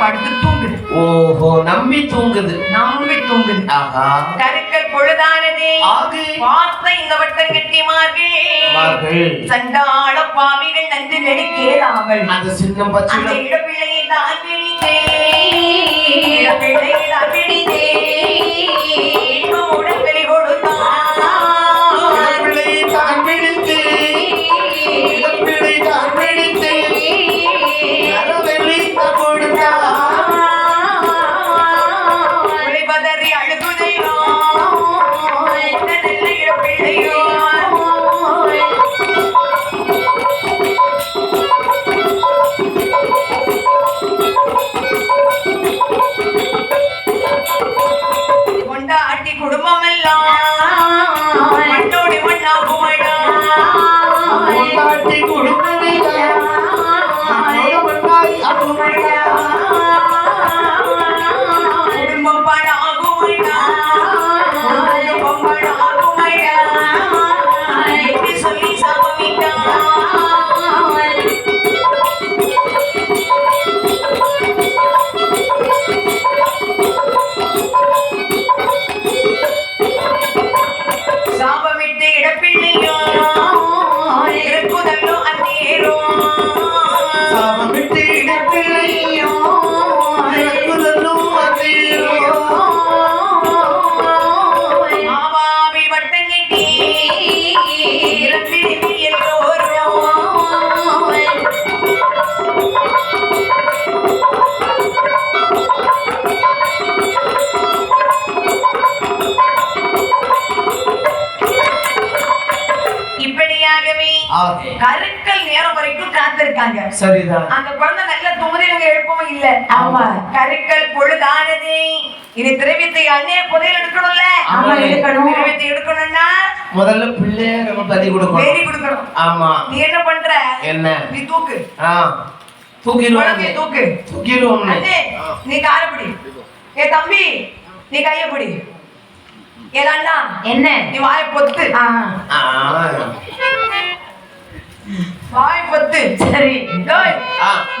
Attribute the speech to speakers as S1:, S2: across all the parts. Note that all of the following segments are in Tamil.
S1: படுத்து தூங்குது.
S2: ஓஹோ நம்பி தூங்குது.
S1: நம்பி தூங்குது.
S2: ஆஹா.
S1: கருக்கல் பொழுதானதே.
S2: ஆகு.
S1: பார்த்த இந்த வட்டம் கட்டிமார்கள்
S2: மார்கள்.
S1: சண்டாள பாவிகள் நன்று நெடி கேளாமல்
S2: அந்த சின்ன
S1: அந்த
S2: பச்சை
S1: இடப்பிள்ளையை தான் பிடித்தே. இடப்பிள்ளையை தான் கருக்கல் நேரம் வரைக்கும் காத்திருக்காங்க.
S2: சரிதான்.
S1: அந்த குழந்தை நல்ல தூங்குது இவங்க எழுப்பவும் இல்ல.
S2: ஆமா.
S1: கருக்கல் பொழுதானது. இது திரவியத்தை அண்ணே புதையல் எடுக்கணும்ல?
S2: ஆமா,
S1: எடுக்கணும். திரவியத்தை எடுக்கணும்னா?
S2: முதல்ல பிள்ளைய நம்ம பலி கொடுக்கணும்.
S1: வேலி கொடுக்கணும்.
S2: ஆமா.
S1: நீ என்ன பண்ற?
S2: என்ன?
S1: நீ தூக்கு.
S2: ஆ. தூக்கிடுவோம்
S1: தூக்கு.
S2: தூக்கிடுவோம்
S1: நீ காரப்படி ஏ தம்பி நீ கைய பிடி. ஏதாண்டா
S3: என்ன?
S1: நீ வாயை பொத்து.
S3: ஆ,
S1: வாயை பொத்து.
S3: சரி.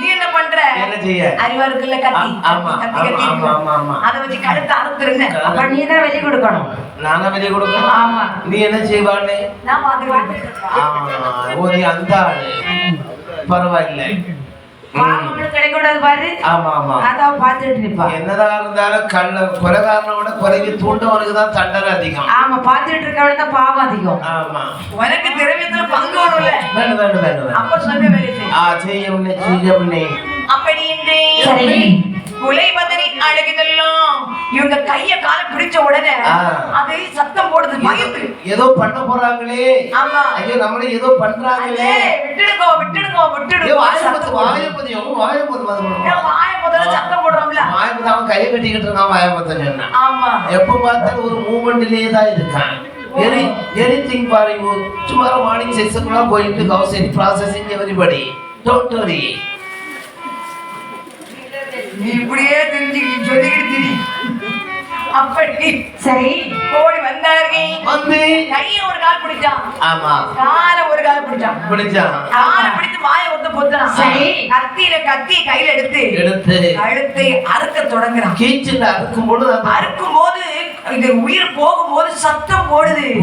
S1: நீ என்ன பண்ற?
S2: என்ன செய்ய?
S1: அறிவா இருக்குல்ல கத்தி.
S2: ஆமா,
S1: கத்தி கத்தி.
S2: ஆமா, ஆமா.
S1: அதை வச்சு கழுத்து அறுத்துருங்க.
S3: அப்ப நீ தான் வெளி கொடுக்கணும்.
S2: நானா வெளியே கொடுக்கணும்?
S3: ஆமா.
S2: நீ என்ன செய்வானே
S1: நான் பாத்துக்கிறேன்
S2: ஆ, ஓ நீ அந்த ஆளு. பரவாயில்லை.
S3: பாவங்களுக்கு கிடைக்கூடாது பாரு.
S2: ஆமா ஆமா.
S3: அதான் பார்த்துட்டு இருப்பா
S2: என்னதான் இருந்தாலும் கள்ள கொலைகாரனோட கொலைக்கு தூண்டவனுக்கு தான் தண்டனை அதிகம்.
S3: ஆமா இருக்கவன தான் பாவம் அதிகம்.
S2: ஆமா.
S1: உனக்கு திரவியத்துல பங்கு வரும்ல.
S2: வேணும் வேணும் வேணும்
S1: அப்ப
S2: ஆ
S1: அப்படி பதறி அழுகுதெல்லாம். இவங்க கைய கால பிடிச்ச உடனே. அது சத்தம் போடுது பயந்து.
S2: ஏதோ பண்ண போறாங்களே.
S1: ஆமா.
S2: ஐயோ நம்மள ஏதோ பண்றாங்களே.
S1: விட்டுடுங்கோ விட்டுடுங்கோ விட்டுடுங்கோ.
S2: வாயப்பத்து
S1: சத்தம் போடுது.
S2: வாயப்பதியும் வாயப்பது
S1: ஏன் வாய முதல்ல சத்தம் போடுறோம்ல.
S2: வாயப்பது அவன் கையை கட்டிக்கிட்டு இருக்கான் வாயப்பத்தன் சொன்னான்.
S1: ஆமா.
S2: எப்ப பார்த்தாலும் ஒரு மூமெண்ட்லயே தான் இருக்கான். எரி anything for you tomorrow morning six o'clock going to housing processing everybody don't worry
S1: நீ இப்படியே தெரிஞ்சு சொல்லிக்கிட்டு திரி. அப்படி.
S3: சரி.
S1: ஓடி வந்தார்கள்
S2: வந்து.
S1: கைய ஒரு கால் பிடிச்சான்.
S2: ஆமா.
S1: கால ஒரு கால் பிடிச்சான்.
S2: பிடிச்சான்.
S1: காலை பிடித்து வாயை ஒத்து பொத்துறான்
S3: சரி.
S1: கத்தியில கத்தி கையில எடுத்து
S2: எடுத்து.
S1: கழுத்தை அறுக்க தொடங்குறான்.
S2: கீச்சில் அறுக்கும் பொழுது
S1: அறுக்கும் போது இது உயிர் போகும்போது சத்தம் போடுது.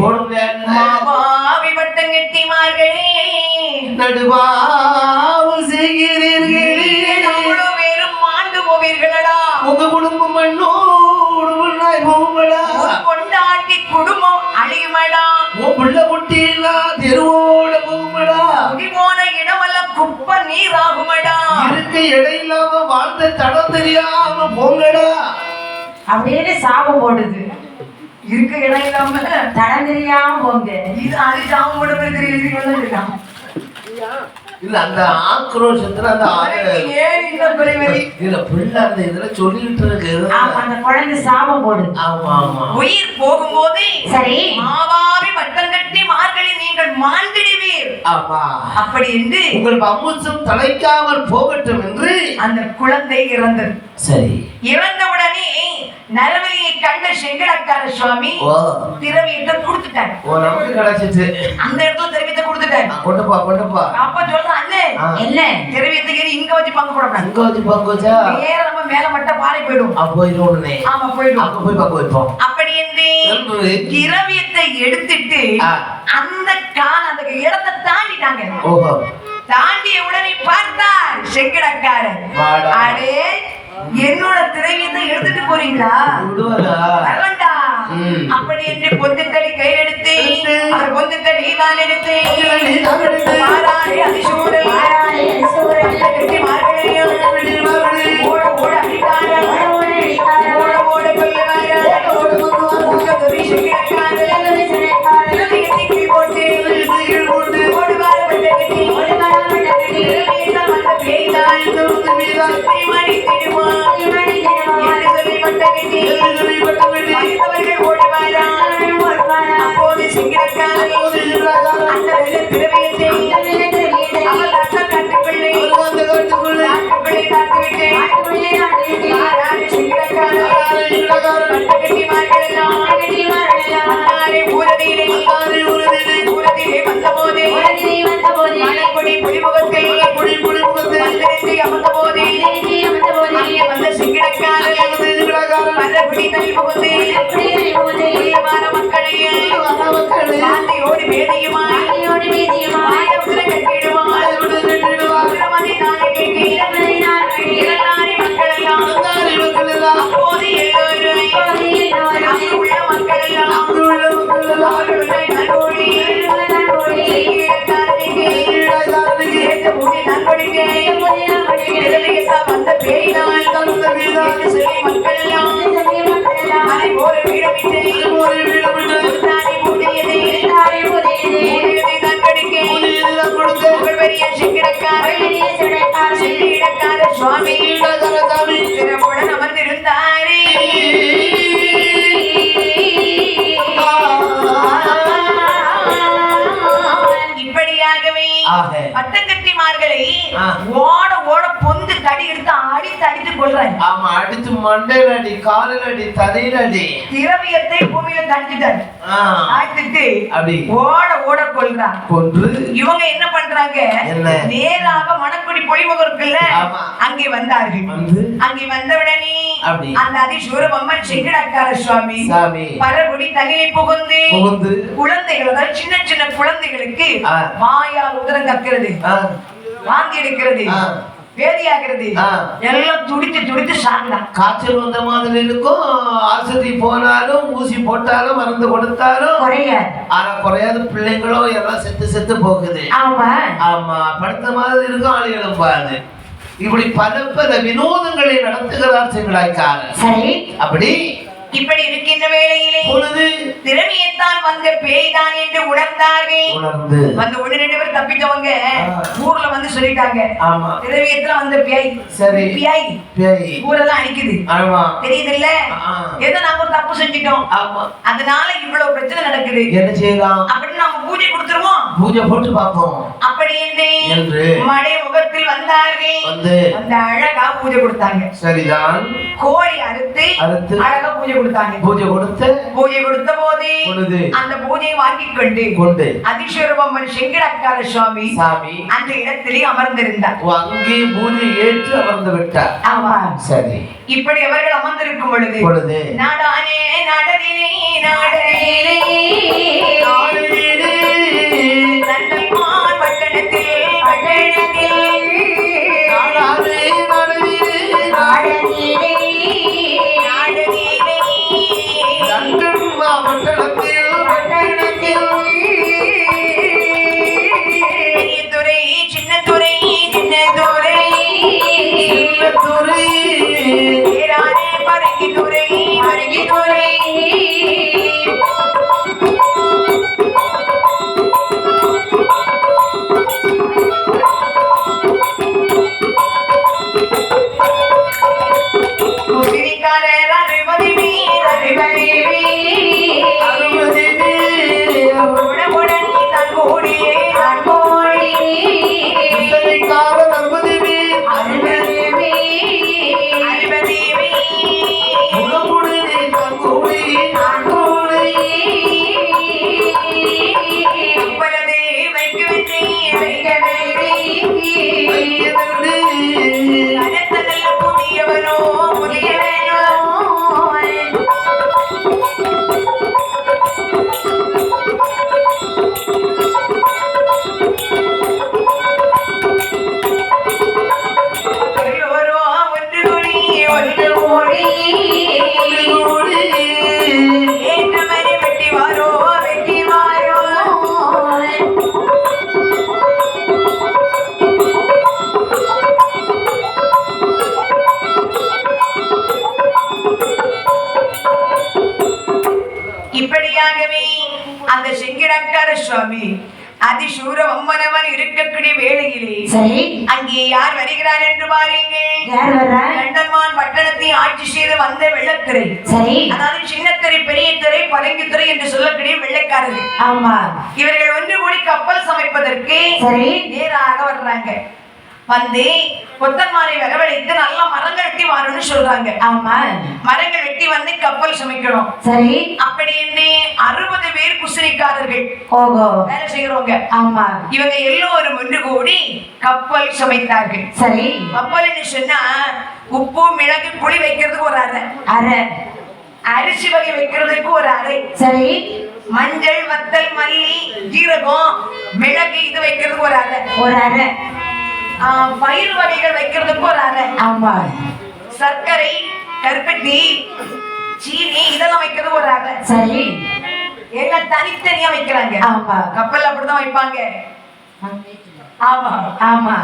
S1: வட்டம் கெட்டிமார்களே.
S2: நடுவாவு செய்கிறீர்களே. உங்க குடும்பம் மண்ணோடு மண்ணாய்
S1: கொண்டாட்டி குடும்பம் அழியுமடா.
S2: உன் பிள்ளை குட்டியெல்லாம் தெருவோட போகுங்களா
S1: முடி போன இடமெல்லாம் குப்பை நீராகுமடா.
S2: இருக்க இடம் இல்லாம வாழ்ந்த தடம் தெரியாம போங்கடா.
S3: அப்படின்னு சாபம் போடுது.
S1: இருக்க இடம் இல்லாம
S3: தடம் தெரியாம போங்க.
S1: இது அது சாம கூட இருக்கிறான்
S2: இல்ல அந்த ஆக்ரோஷத்துல அந்த இல்ல பிள்ளை அந்த இதுல சொல்லிட்டு இருக்கு
S3: அந்த குழந்தை சாபம் போடுது.
S2: ஆமா ஆமா.
S1: உயிர் போகும்போது
S3: சரி.
S1: மாவாவி வட்டம் கட்டி மார்கழி நீங்கள் மாண்டிடுவீர்
S2: ஆமா
S1: அப்படி என்று
S2: உங்கள் அம்முசம் தலைக்காமல் போகட்டும் என்று
S1: அந்த குழந்தை இறந்தது.
S2: சரி.
S1: இறந்தவுடனே நரவலியை கண்ட செங்கடக்கார சுவாமி திரவியத்தை கொடுத்துட்டாங்க
S2: ஓ நமக்கு கிடைச்சிச்சு.
S1: அந்த இடத்துல திரவியத்தை கொடுத்துட்டாங்க
S2: கொண்டு போ கொண்டு போ.
S1: அப்ப சொல்றான் அண்ணே.
S3: என்ன?
S1: திரவியத்தை ஏறி இங்க வச்சு பங்கு போடக்கூடாது
S2: அங்க வச்சு பங்கு வச்சா?
S1: நேர நம்ம மேல மட்டும் பாறை போயிடும்.
S2: அப்ப போயிடும் உடனே
S1: ஆமா போயிடும்.
S2: அங்க போய் பங்கு வைப்போம்.
S1: அப்படி என்று திரவியத்தை எடுத்துட்டு. அந்த கால அந்த இடத்தை தாண்டிட்டாங்க
S2: ஓஹோ
S1: தாண்டிய உடனே பார்த்தார் செங்கடக்காரன். அடே என்னோட திரவியத்தை எடுத்துட்டு போறீங்களா. அப்படி என்று பொந்துத்தடி எடுத்து. அவர் பொந்துத்தடி தான் எடுத்து. மாறாரே அதிசூடல். கட்டி மார்கழியும் ஓட ஓட அடித்தாரே.
S3: ஓட ஓட அடித்தாரே.
S1: ஓட ஓட மரபுடி தனி
S3: பெரிய சிறைக்காரன்.
S1: செங்கடக்கார சுவாமி சிறப்புடன் அமர்ந்திருந்தாரே இப்படியாகவே
S2: ஆக.
S1: பட்டங்கட்டிமார்களை ஓட தடி எடுத்து அடித்து அடித்து கொள்றாங்க
S2: ஆமா அடிச்சு மண்டையில அடி காலில் அடி தலையில அடி
S1: திரவியத்தை பூமியில தடிச்சுட்டாரு
S2: ஆ,
S1: ஆழ்த்திட்டு
S2: அப்படி.
S1: ஓட ஓட கொள்றான்.
S2: கொன்று.
S1: இவங்க என்ன பண்றாங்க? நேராக மணக்குடி பொழிமுகம் இருக்குல்ல. அங்கே வந்தார்கள்.
S2: வந்து.
S1: அங்கே வந்தவுடனே. அந்த அதிசூரபம்மன் செங்கடக்கார சுவாமி பரகுடி தனியை புகுந்து
S2: புகுந்து.
S1: குழந்தைகள் அதாவது சின்ன சின்ன குழந்தைகளுக்கு. வாயால் உதரம் கக்கிறது. வாந்தி எடுக்கிறது.
S2: ஆ.
S1: எல்லாம் துடித்து துடித்து சாப்பிடலாம்
S2: காய்ச்சல் வந்த மாதிரி இருக்கும். ஆஸ்பத்திரி போனாலும் ஊசி போட்டாலும் மருந்து கொடுத்தாலும்
S3: குறையாது.
S2: ஆனா குறையாத பிள்ளைங்களும் எல்லாம் செத்து செத்து போகுது.
S3: ஆமா.
S2: ஆமா. படுத்த மாதிரி இருக்கும் ஆளுகளும் பாரு இப்படி பல பல வினோதங்களை நடத்துகிறார் செங்கடாய்க்காரர்
S3: சரி.
S2: அப்படி
S1: இப்படி இருக்கின்ற வேளையிலே
S2: பொழுது
S1: திரவியத்தால் வந்த பேய்தான் என்று உணர்ந்தார்கள்.
S2: உணர்ந்து
S1: வந்து ஒண்ணு ரெண்டு பேர் தப்பிச்சவங்க
S2: ஆ.
S1: ஊர்ல வந்து சொல்லிட்டாங்க.
S2: ஆமா.
S1: திரவியத்துல வந்த பேய்
S2: சரி.
S1: பேய்.
S2: பேய்.
S1: ஊரெல்லாம் அடிக்குது
S2: ஆமா.
S1: தெரியுதுல்ல?
S2: ஆ.
S1: ஏதோ நாம ஒரு தப்பு செஞ்சிட்டோம்.
S2: ஆமா.
S1: அதனால இவ்வளவு பிரச்சனை நடக்குது.
S2: என்ன செய்யலாம்?
S1: அப்படின்னு நாம பூஜை கொடுத்துருவோம்.
S2: பூஜை போட்டு பார்ப்போம்.
S1: அப்படி என்று
S2: என்று
S1: மடை முகத்தில் வந்தார்கள்.
S2: வந்து
S1: அந்த அழகா பூஜை கொடுத்தாங்க.
S2: சரிதான்.
S1: கோழி அறுத்து
S2: அறுத்து
S1: அழகா பூஜை கொடுத்தாங்க.
S2: பூஜை கொடுத்து
S1: பூஜை கொடுத்த போது அந்த பூஜையை வாங்கி கொண்டு
S2: கொண்டு
S1: அதிஸ்வரபம்மன் செங்கடக்கார சுவாமி
S2: சாமி
S1: அந்த இடத்திலே அமர்ந்திருந்தார்.
S2: அங்கே பூஜை ஏற்று அமர்ந்து விட்டார்.
S1: ஆமா.
S2: சரி.
S1: இப்படி அவர்கள் அமர்ந்திருக்கும் பொழுது
S2: பொழுது
S1: நாடானே அங்கே யார் வருகிறார் என்று பாருங்கள்
S3: யார்
S1: பட்டணத்தை ஆட்சி செய்து வந்த வெள்ளத்திரை
S3: சரி.
S1: அதாவது சின்னத்திரை பெரிய திரை பரங்கித்துறை என்று சொல்லக்கூடிய வெள்ளைக்காரர்கள்.
S3: ஆமா.
S1: இவர்கள் ஒன்று கூடி கப்பல் சமைப்பதற்கு
S3: சரி.
S1: நேராக வர்றாங்க. வந்து கொத்தன்மாரை வரவழைத்து நல்லா மரங்கள் வெட்டி வரணும்னு சொல்றாங்க.
S3: ஆமா.
S1: மரங்கள் வெட்டி வந்து கப்பல் சமைக்கணும்.
S3: சரி.
S1: அப்படி என்று அறுபது பேர் குசினிக்காரர்கள்
S3: ஓகோ
S1: வேலை செய்கிறவங்க
S3: ஆமா.
S1: இவங்க எல்லோரும் ஒன்று கூடி கப்பல் சமைத்தார்கள்.
S3: சரி.
S1: கப்பல் என்று சொன்னா உப்பு மிளகு புளி வைக்கிறதுக்கு ஒரு அறை.
S3: அரை
S1: அரிசி வகை வைக்கிறதுக்கு ஒரு அறை.
S3: சரி.
S1: மஞ்சள் வத்தல் மல்லி ஜீரகம் மிளகு இது வைக்கிறதுக்கு ஒரு அறை.
S3: ஒரு அரை
S1: பயிர் வகைகள் வைக்கிறதுக்கு ஒரு அறை.
S3: ஆமா.
S1: சர்க்கரை கருப்பட்டி சீனி இதெல்லாம் வைக்கிறது ஒரு அறை.
S3: சரி.
S1: எல்லாம் தனித்தனியா வைக்கிறாங்க.
S3: ஆமா.
S1: கப்பல் அப்படிதான் வைப்பாங்க. ஆமா.
S3: ஆமா.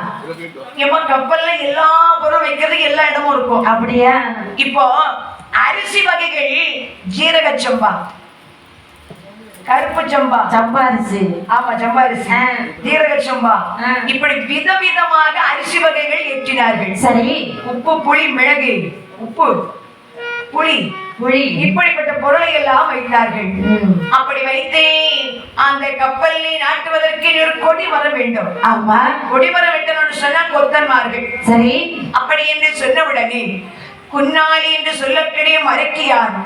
S1: ஏமா கப்பல்ல எல்லா பொருளும் வைக்கிறதுக்கு எல்லா இடமும் இருக்கும்.
S3: அப்படியா?
S1: இப்போ அரிசி வகைகள் ஜீரக சம்பா கருப்பு சம்பா
S3: சம்பாரிச்சு
S1: ஆமா சம்பா அரிசி.
S3: ஆ.
S1: ஜீரக சம்பா. இப்படி விதவிதமாக அரிசி வகைகள் ஏற்றினார்கள்.
S3: சரி.
S1: உப்பு புளி மிளகு. உப்பு புளி.
S3: புளி.
S1: இப்படிப்பட்ட பொருளை எல்லாம் வைத்தார்கள். அப்படி வைத்து அந்த கப்பலை நாட்டுவதற்கு ஒரு கொடி வர வேண்டும்.
S3: ஆமா.
S1: கொடி வர வேண்டும் சொன்னா கொத்தன்மார்கள்.
S3: சரி.
S1: அப்படி என்று சொன்னவுடனே குன்னாலி என்று சொல்லக்கூடிய மரக்கியான்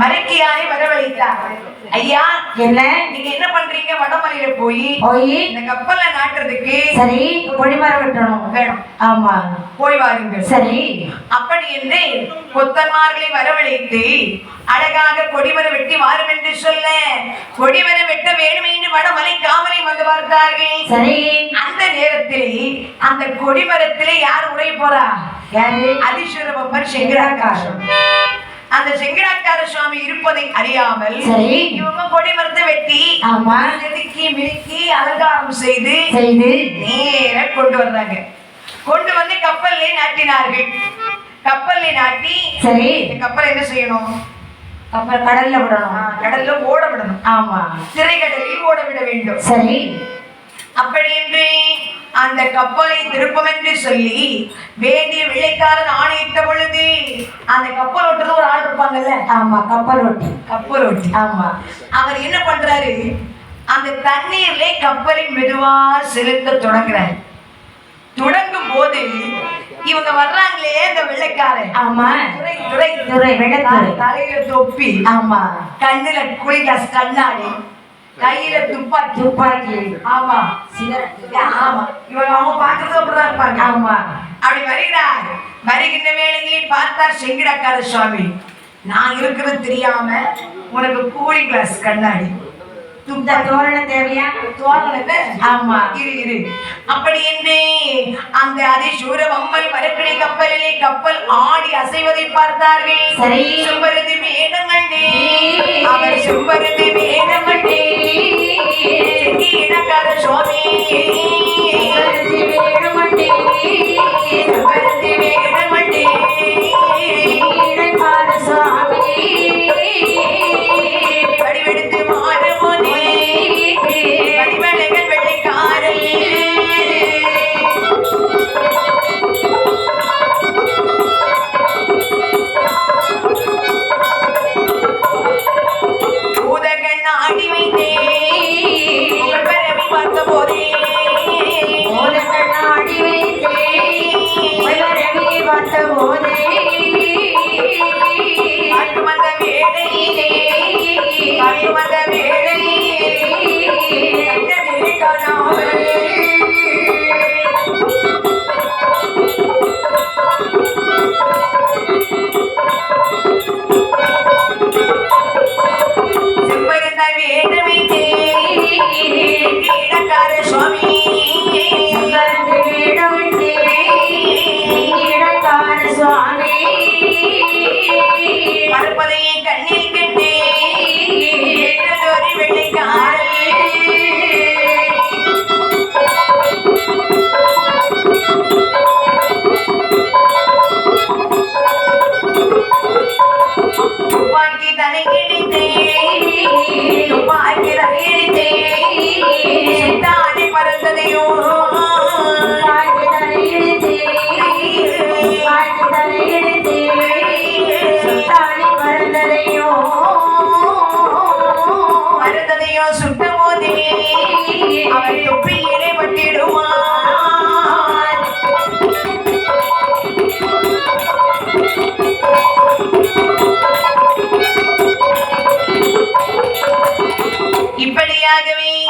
S1: மரக்கியானை வரவழைத்தார். ஐயா
S3: என்ன?
S1: நீங்க என்ன பண்றீங்க? வடமலையில போய்
S3: போய்
S1: இந்த கப்பலை நாட்டுறதுக்கு
S3: சரி கொடிமரம் வெட்டணும்.
S1: வேணும்.
S3: ஆமா.
S1: போய் வாருங்கள்.
S3: சரி.
S1: அப்படி என்று கொத்தன்மார்களை வரவழைத்து அழகாக கொடிமரம் வெட்டி வாரும் என்று சொல்ல கொடிமரம் வெட்ட வேண்டும் என்று வடமலை காமரை வந்து பார்த்தார்கள்.
S3: சரி.
S1: அந்த நேரத்திலே அந்த கொடிமரத்திலே யார் உரை போறா? அதிசுரபர் செங்கிடாக்காரம் அந்த செங்கிடாக்கார சுவாமி இருப்பதை அறியாமல். இவங்க கொடிமரத்தை வெட்டி
S3: ஆமா.
S1: செதுக்கி மினுக்கி அலங்காரம் செய்து நேர கொண்டு வர்றாங்க. கொண்டு வந்து கப்பல்ல நாட்டினார்கள். கப்பல்ல நாட்டி
S3: சரி.
S1: கப்பல் என்ன செய்யணும்?
S3: அப்புறம் கடல்ல விடணும்.
S1: கடல்ல ஓட விடணும்.
S3: ஆமா.
S1: திரைக்கடலில் ஓட விட வேண்டும்.
S3: சரி.
S1: அப்படி என்று அந்த கப்பலை திருப்பம் என்று சொல்லி வேண்டிய விளைக்காரன் ஆணையிட்ட பொழுது அந்த கப்பல் ஓட்டுறது ஒரு ஆள் இருப்பாங்கல்ல?
S3: ஆமா கப்பல் ஓட்டி.
S1: கப்பல் ஓட்டி.
S3: ஆமா.
S1: அவர் என்ன பண்றாரு? அந்த தண்ணீர்ல கப்பலை மெதுவா செலுத்த தொடங்குறாரு. தொடங்கும் போது இவங்க வர்றாங்களே இந்த வெள்ளைக்காரன்.
S3: ஆமா.
S1: துறை துறை
S3: துறை. வெள்ளத்துறை
S1: தலையில தொப்பி.
S3: ஆமா.
S1: கண்ணுல குளிகாஸ் கண்ணாடி. கையில துப்பாக்கி.
S3: துப்பாக்கி.
S1: ஆமா. ஆமா. இவங்க அவங்க பாக்குறது அப்படிதான் இருப்பாங்க.
S3: ஆமா.
S1: அப்படி வருகிறார். வருகின்ற வேளையில் பார்த்தார் செங்கிடக்கார சுவாமி. நான் இருக்கிறது தெரியாம உனக்கு கூலிங் கிளாஸ் கண்ணாடி.
S3: இந்த தோரணம் தேவையா?
S1: தோரணத்தை
S3: ஆமா.
S1: இரு இரு. அப்படி என்று அந்த அதிசூர வம்மல் மரக்கிளை கப்பலிலே கப்பல் ஆடி அசைவதை பார்த்தார்கள்.
S3: சரி.
S1: செம்பருதி வேடங்கண்டே அவர் செம்பருதி செங்கி இடக்கார சுவாமி செம்பருதி வேடங்கண்டே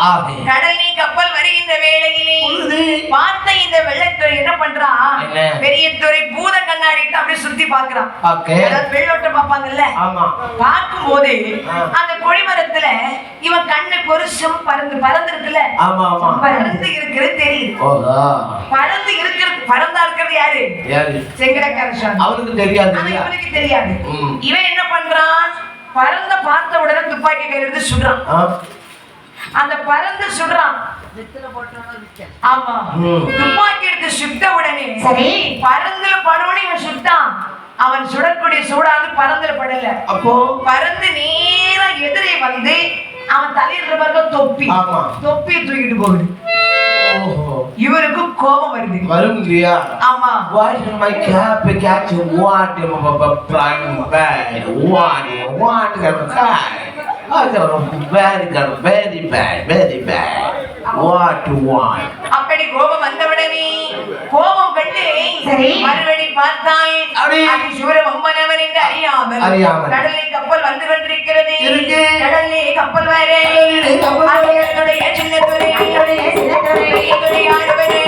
S2: ஆகே
S1: கடலில் கப்பல் வருகின்ற வேளையிலே பார்த்த இந்த வெள்ளத்துறை என்ன பண்றான்? பெரிய துறை பூத கண்ணாடி அப்படியே சுத்தி பாக்குறான் வெள்ளோட்டம் பார்ப்பாங்கல்ல? பார்க்கும் போது. அந்த கொடிமரத்துல இவன் கண்ணுக்கு ஒரு செம் பறந்து பறந்துருக்குல்ல?
S2: ஆமா ஆமா.
S1: பறந்து இருக்கிறது தெரியுது. பறந்து இருக்கிறது பறந்தா இருக்கிறது யாரு?
S2: யாரு?
S1: செங்கடக்கார சுவாமி
S2: அவனுக்கு தெரியாது?
S1: இவனுக்கு தெரியாது. இவன் என்ன பண்றான்? பறந்த பார்த்த உடனே துப்பாக்கி கையில எடுத்து சுடுறான்? அந்த பறந்து சுடுறான் ஆமா
S2: ம்.
S1: துப்பாக்கி எடுத்து சுட்ட உடனே
S3: சரி.
S1: பறந்துல படுவனே இவன் சுட்டான் அவன் சுடக்கூடிய சூடாது பறந்துல படல
S2: அப்போ
S1: பறந்து நேரா எதிரே வந்து அவன் தலையில பாருங்க தொப்பி
S2: ஆமா.
S1: தொப்பியை தூக்கிட்டு போகுது
S2: ஓஹோ
S1: இவருக்கு கோபம் வருது
S2: வரும் இல்லையா
S1: ஆமா
S2: Why did my cap catch what prime bad? What? Okay, very good, very bad, very bad. What
S1: do one?
S3: சரி.
S1: மறுபடி பார்த்தாய்
S2: அப்படி.
S1: அது சூர வம்பனவன் என்று அறியாமல்
S2: அறியாமல்.
S1: கடலில் கப்பல் வந்து கொண்டிருக்கிறது. கடலிலே கப்பல் வர. அதனுடைய சின்ன துறை
S3: சின்ன துறை.
S1: பெரிய துறை ஆடுவது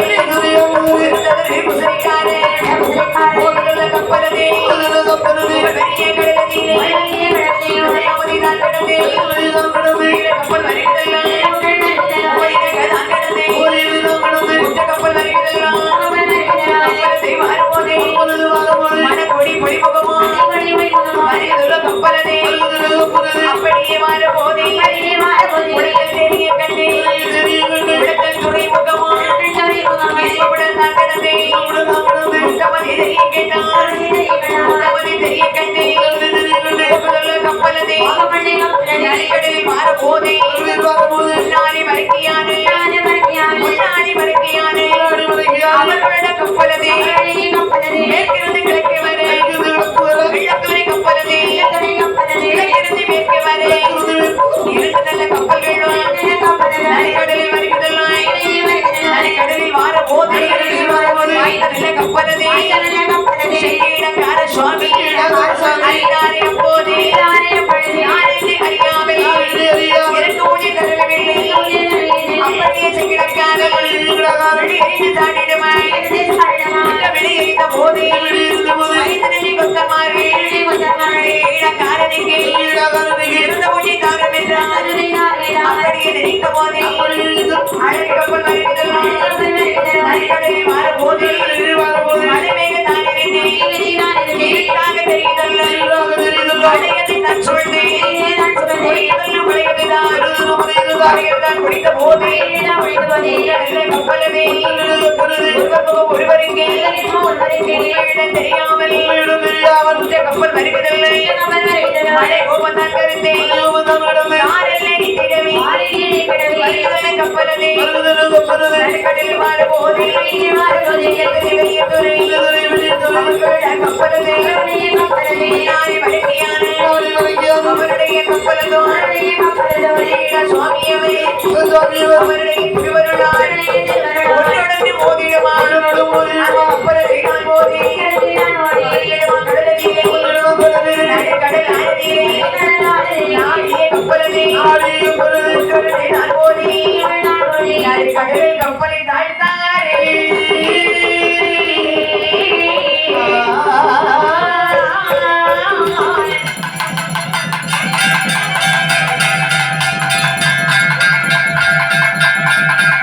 S1: சிறுத்தவரு குசரிக்காரே. போகுதுள்ள கப்பலதே. பெரிய கடலதீரே. உடையாமதி தான் கடலே. பெரிய கப்பல் வருகிறதெல்லாம். தெரியாமல் இந்த கப்பல் வருவதில்லை மழை கோபந்தான் கருத்தே. யாரெல்லாம் கடல் ஆடி கடல் ஆடி ஆடி கப்பலதே ஆடி agrega, eu falei,